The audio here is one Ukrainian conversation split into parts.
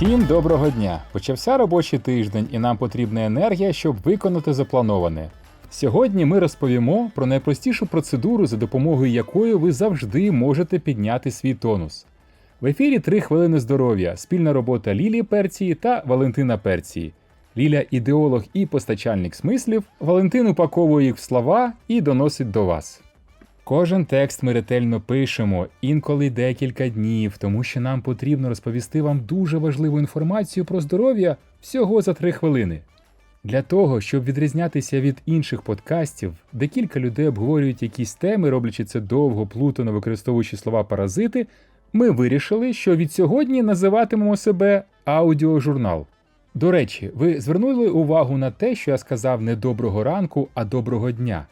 Всім доброго дня! Почався робочий тиждень, і нам потрібна енергія, щоб виконати заплановане. Сьогодні ми розповімо про найпростішу процедуру, за допомогою якої ви завжди можете підняти свій тонус. В ефірі 3 хвилини здоров'я, спільна робота Лілії Перції та Валентина Перції. Ліля ідеолог і постачальник смислів, Валентин упаковує їх в слова і доносить до вас. Кожен текст ми ретельно пишемо, інколи декілька днів, тому що нам потрібно розповісти вам дуже важливу інформацію про здоров'я всього за 3 хвилини. Для того, щоб відрізнятися від інших подкастів, де кілька людей обговорюють якісь теми, роблячи це довго, плутано використовуючи слова паразити, ми вирішили, що від сьогодні називатимемо себе аудіожурнал. До речі, ви звернули увагу на те, що я сказав не доброго ранку, а доброго дня.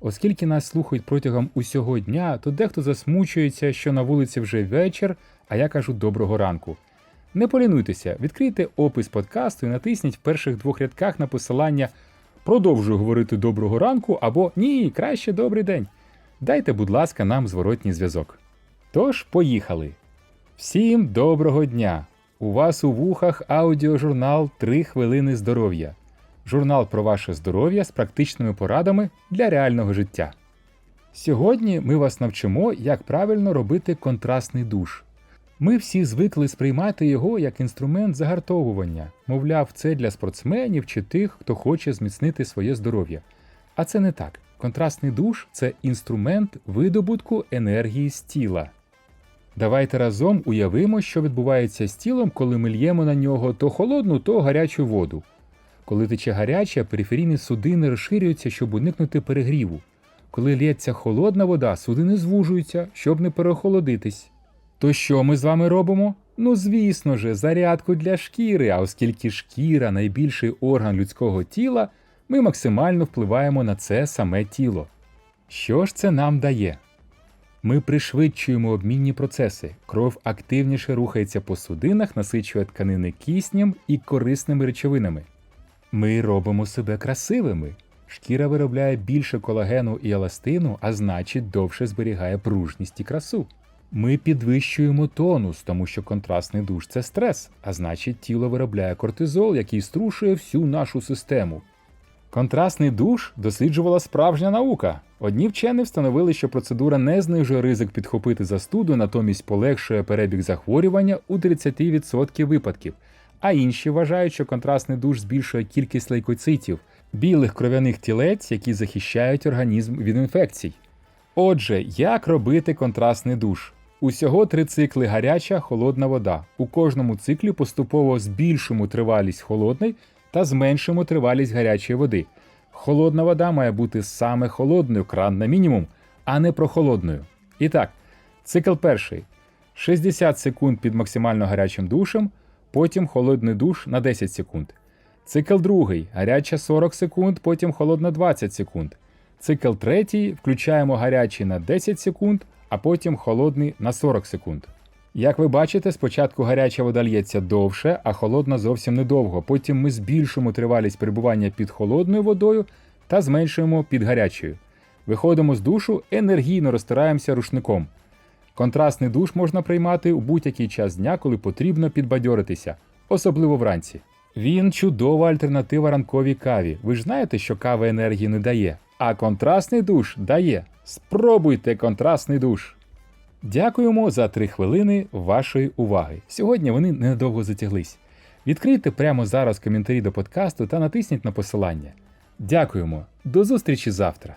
Оскільки нас слухають протягом усього дня, то дехто засмучується, що на вулиці вже вечір, а я кажу доброго ранку. Не полінуйтеся, відкрийте опис подкасту і натисніть в перших двох рядках на посилання Продовжую говорити доброго ранку або Ні, краще добрий день. Дайте, будь ласка, нам зворотній зв'язок. Тож, поїхали. Всім доброго дня! У вас у вухах аудіожурнал 3 хвилини здоров'я. Журнал про ваше здоров'я з практичними порадами для реального життя. Сьогодні ми вас навчимо, як правильно робити контрастний душ. Ми всі звикли сприймати його як інструмент загартовування, мовляв, це для спортсменів чи тих, хто хоче зміцнити своє здоров'я. А це не так. Контрастний душ це інструмент видобутку енергії з тіла. Давайте разом уявимо, що відбувається з тілом, коли ми л'ємо на нього то холодну, то гарячу воду. Коли тече гаряча, периферійні судини розширюються, щоб уникнути перегріву. Коли лється холодна вода, судини звужуються, щоб не переохолодитись. То що ми з вами робимо? Ну, звісно же, зарядку для шкіри, а оскільки шкіра найбільший орган людського тіла, ми максимально впливаємо на це саме тіло. Що ж це нам дає? Ми пришвидшуємо обмінні процеси. Кров активніше рухається по судинах, насичує тканини киснем і корисними речовинами. Ми робимо себе красивими. Шкіра виробляє більше колагену і еластину, а значить довше зберігає пружність і красу. Ми підвищуємо тонус, тому що контрастний душ це стрес, а значить тіло виробляє кортизол, який струшує всю нашу систему. Контрастний душ досліджувала справжня наука. Одні вчені встановили, що процедура не знижує ризик підхопити застуду, натомість полегшує перебіг захворювання у 30% випадків, а інші вважають, що контрастний душ збільшує кількість лейкоцитів, білих кров'яних тілець, які захищають організм від інфекцій. Отже, як робити контрастний душ? Усього три цикли гаряча, холодна вода. У кожному циклі поступово збільшимо тривалість холодної та зменшимо тривалість гарячої води. Холодна вода має бути саме холодною, кран на мінімум, а не прохолодною. І так, цикл перший: 60 секунд під максимально гарячим душем, потім холодний душ на 10 секунд. Цикл другий гаряча 40 секунд, потім холодна 20 секунд. Цикл третій включаємо гарячий на 10 секунд, а потім холодний на 40 секунд. Як ви бачите, спочатку гаряча вода лється довше, а холодна зовсім недовго. Потім ми збільшуємо тривалість перебування під холодною водою та зменшуємо під гарячою. Виходимо з душу, енергійно розтираємося рушником. Контрастний душ можна приймати у будь-який час дня, коли потрібно підбадьоритися, особливо вранці. Він чудова альтернатива ранковій каві. Ви ж знаєте, що кава енергії не дає, а контрастний душ дає. Спробуйте контрастний душ. Дякуємо за три хвилини вашої уваги. Сьогодні вони недовго затяглись. Відкрийте прямо зараз коментарі до подкасту та натисніть на посилання. Дякуємо. До зустрічі завтра.